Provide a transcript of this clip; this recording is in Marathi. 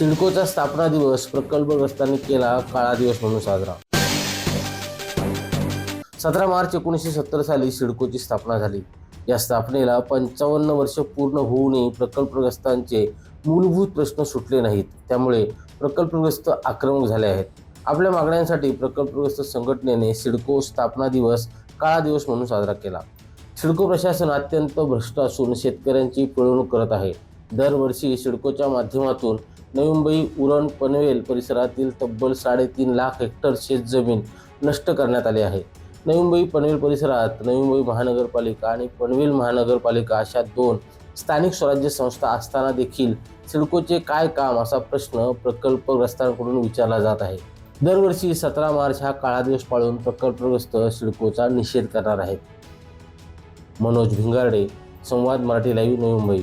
सिडकोचा स्थापना दिवस प्रकल्पग्रस्तांनी केला काळा दिवस म्हणून साजरा. सतरा मार्च एकोणीसशे सत्तर साली सिडकोची स्थापना झाली. या स्थापनेला पंचावन्न वर्ष पूर्ण होऊनही प्रकल्पग्रस्तांचे मूलभूत प्रश्न सुटले नाहीत. त्यामुळे प्रकल्पग्रस्त आक्रमक झाले आहेत. आपल्या मागण्यांसाठी प्रकल्पग्रस्त संघटनेने सिडको स्थापना दिवस काळा दिवस म्हणून साजरा केला. सिडको प्रशासन अत्यंत भ्रष्ट असून शेतकऱ्यांची पिळवणूक करत आहे. दरवर्षी सिडकोच्या माध्यमातून नवी मुंबई उरण पनवेल परिसरातील तब्बल साडेतीन लाख हेक्टर शेतजमीन नष्ट करण्यात आली आहे. नवी मुंबई पनवेल परिसरात नवी मुंबई महानगरपालिका आणि पनवेल महानगरपालिका अशा दोन स्थानिक स्वराज्य संस्था असताना देखील सिडकोचे काय काम असा प्रश्न प्रकल्पग्रस्तांकडून विचारला जात आहे. दरवर्षी सतरा मार्च हा काळा दिवस पाळून प्रकल्पग्रस्त सिडकोचा निषेध करणार आहेत. मनोज भिंगारडे संवाद मराठी लाईव्ह नवी मुंबई